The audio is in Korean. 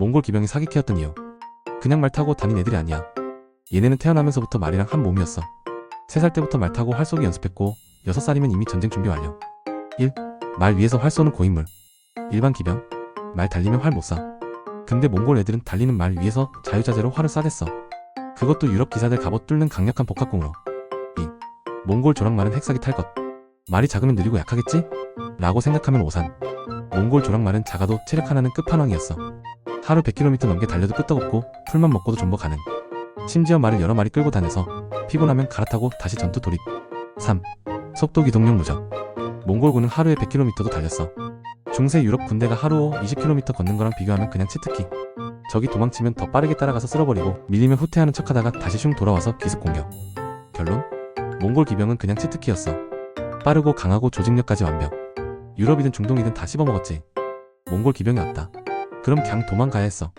몽골 기병이 사기캐였던 이유. 그냥 말 타고 다닌 애들이 아니야. 얘네는 태어나면서부터 말이랑 한 몸이었어. 3살 때부터 말 타고 활 쏘기 연습했고 6살이면 이미 전쟁 준비 완료. 1. 말 위에서 활 쏘는 고인물. 일반 기병. 말 달리면 활 못 쏴. 근데 몽골 애들은 달리는 말 위에서 자유자재로 활을 쏴댔어. 그것도 유럽 기사들 갑옷 뚫는 강력한 복합공으로. 2. 몽골 조랑말은 핵사기 탈 것. 말이 작으면 느리고 약하겠지? 라고 생각하면 오산. 몽골 조랑말은 작아도 체력 하나는 끝판왕이었어. 하루 100km 넘게 달려도 끄떡없고 풀만 먹고도 존버 가능. 심지어 말을 여러 마리 끌고 다녀서 피곤하면 갈아타고 다시 전투 돌입. 3. 속도 기동력 누적. 몽골군은 하루에 100km도 달렸어. 중세 유럽 군대가 하루 20km 걷는 거랑 비교하면 그냥 치트키. 적이 도망치면 더 빠르게 따라가서 쓸어버리고 밀리면 후퇴하는 척하다가 다시 슝 돌아와서 기습 공격. 결론? 몽골 기병은 그냥 치트키였어. 빠르고 강하고 조직력까지 완벽. 유럽이든 중동이든 다 씹어먹었지. 몽골 기병이 왔다. 그럼 그냥 도망가야 했어.